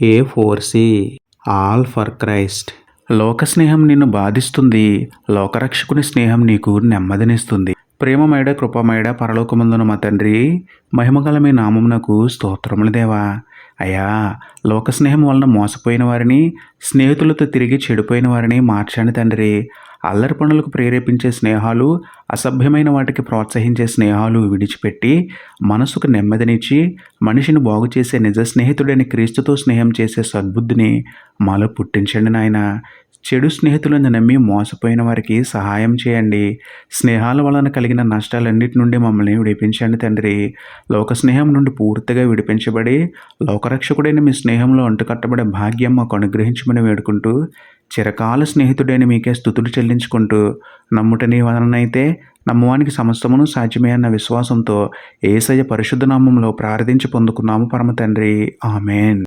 A four C all for Christ లోక స్నేహం నిన్ను బాధిస్తుంది. లోకరక్షకుని స్నేహం నీకు నెమ్మదినిస్తుంది. ప్రేమమైడ కృపమైడ పరలోకమందున మా తండ్రి మహిమగల మీ నామమునకు స్తోత్రములు దేవా. అయ్యా లోక స్నేహం వలన మోసపోయిన వారిని స్నేహితులతో తిరిగి చెడిపోయిన వారిని మార్చాను తండ్రి. అల్లరి పనులకు ప్రేరేపించే స్నేహాలు అసభ్యమైన వాటికి ప్రోత్సహించే స్నేహాలు విడిచిపెట్టి మనసుకు నెమ్మదినిచ్చి మనిషిని బాగు చేసే నిజ స్నేహితుడైన క్రీస్తుతో స్నేహం చేసే సద్బుద్ధిని మాలో పుట్టించండి నాయన. చెడు స్నేహితులను నమ్మి మోసపోయిన వారికి సహాయం చేయండి. స్నేహాల వలన కలిగిన నష్టాలన్నిటి నుండి మమ్మల్ని విడిపించండి తండ్రి. లోక స్నేహం నుండి పూర్తిగా విడిపించబడి లోకరక్షకుడైన మీ స్నేహంలో అంటుకట్టబడే భాగ్యం మాకు అనుగ్రహించమని వేడుకుంటూ చిరకాల స్నేహితుడైన మీకే స్థుతులు చెల్లించుకుంటూ నమ్ముటని వలనైతే నమ్మవానికి సమస్తమును సాధ్యమే అన్న విశ్వాసంతో ఏసయ్య పరిశుద్ధ నామంలో ప్రార్థించి పొందుకున్నాము పరమ తండ్రి. ఆమెన్.